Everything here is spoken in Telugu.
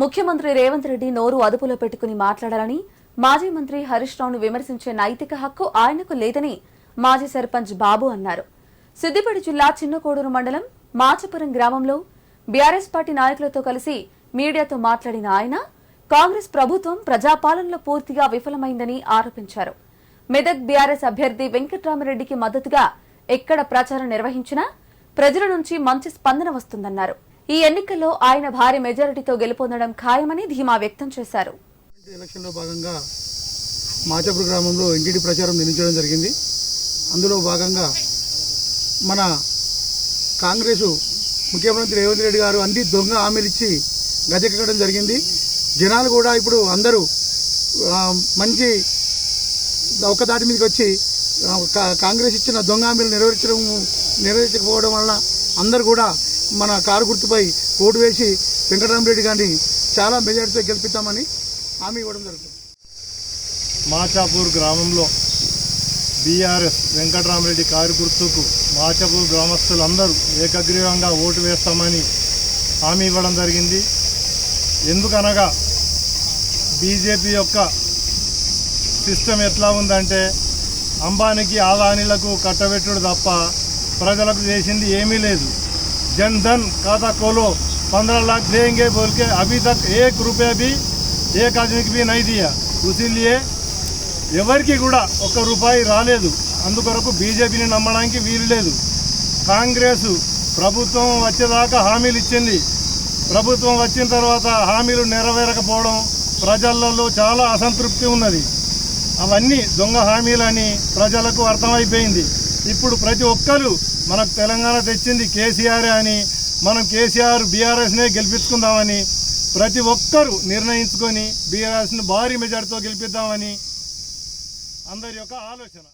ముఖ్యమంత్రి రేవంత్ రెడ్డి నోరు అదుపులో పెట్టుకుని మాట్లాడాలని మాజీ మంత్రి హరీష్ రావును విమర్శించే నైతిక హక్కు ఆయనకు లేదని మాజీ సర్పంచ్ బాబు అన్నారు. సిద్దిపేట జిల్లా చిన్నకోడూరు మండలం మాచపురం గ్రామంలో బీఆర్ఎస్ పార్టీ నాయకులతో కలిసి మీడియాతో మాట్లాడిన ఆయన కాంగ్రెస్ ప్రభుత్వం ప్రజాపాలనలో పూర్తిగా విఫలమైందని ఆరోపించారు. మెదక్ బీఆర్ఎస్ అభ్యర్థి వెంకట్రామరెడ్డికి మద్దతుగా ఎక్కడ ప్రచారం నిర్వహించినా ప్రజల నుంచి మంచి స్పందన వస్తుందన్నారు. ఈ ఎన్నికల్లో ఆయన భారీ మెజారిటీతో గెలుపొందడం ఖాయమని ధీమా వ్యక్తం చేశారు. ఎలక్షన్లో భాగంగా మాచపురు గ్రామంలో ఇంటింటి ప్రచారం నిర్మించడం జరిగింది. అందులో భాగంగా మన కాంగ్రెసు ముఖ్యమంత్రి రేవంత్ రెడ్డి గారు అన్ని దొంగ హామీలు ఇచ్చి గజెక్కడం జరిగింది. జనాలు కూడా ఇప్పుడు అందరూ మంచి ఒక దాటి మీదకి వచ్చి కాంగ్రెస్ ఇచ్చిన దొంగ హామీలు నెరవేర్చడం నెరవేర్చకపోవడం వలన అందరూ కూడా మన కారు గుర్తుపై ఓటు వేసి వెంకటరామరెడ్డి గారిని చాలా మెజార్టీతో గెలిపిస్తామని హామీ ఇవ్వడం జరుగుతుంది. మాచాపూర్ గ్రామంలో బీఆర్ఎస్ వెంకటరామరెడ్డి కారు గుర్తుకు మాచాపూర్ గ్రామస్తులందరూ ఏకగ్రీవంగా ఓటు వేస్తామని హామీ ఇవ్వడం జరిగింది. ఎందుకనగా బీజేపీ యొక్క సిస్టమ్ ఎట్లా ఉందంటే అంబానీకి ఆదానీలకు కట్టబెట్టుడు తప్ప ప్రజలకు చేసింది ఏమీ లేదు. జన్ ధన్ खाता खोलो पंद्रह लाख देंगे बोल के अभी तक एक रुपया भी एक आदमी की भी नहीं दिया इसीलिए ఎవరికి కూడా ఒక్క రూపాయి రాలేదు అందుకొరకు బీజేపీని నమ్మడానికి వీలు లేదు కాంగ్రెస్ ప్రభుత్వం వచ్చేదాకా హామీలు ఇచ్చింది ప్రభుత్వం వచ్చిన తర్వాత హామీలు నెరవేరకపోవడం ప్రజలలో చాలా అసంతృప్తి ఉన్నది అవన్నీ దొంగ హామీలని ప్రజలకు అర్థమైపోయింది ఇప్పుడు ప్రతి ఒక్కరు మనకు తెలంగాణ తెచ్చింది కేసీఆర్ అని మనం కేసీఆర్ బీఆర్ఎస్నే గెలిపించుకుందామని ప్రతి ఒక్కరూ నిర్ణయించుకొని బీఆర్ఎస్ని భారీ మెజార్టీతో గెలిపిద్దామని అందరి యొక్క ఆలోచన.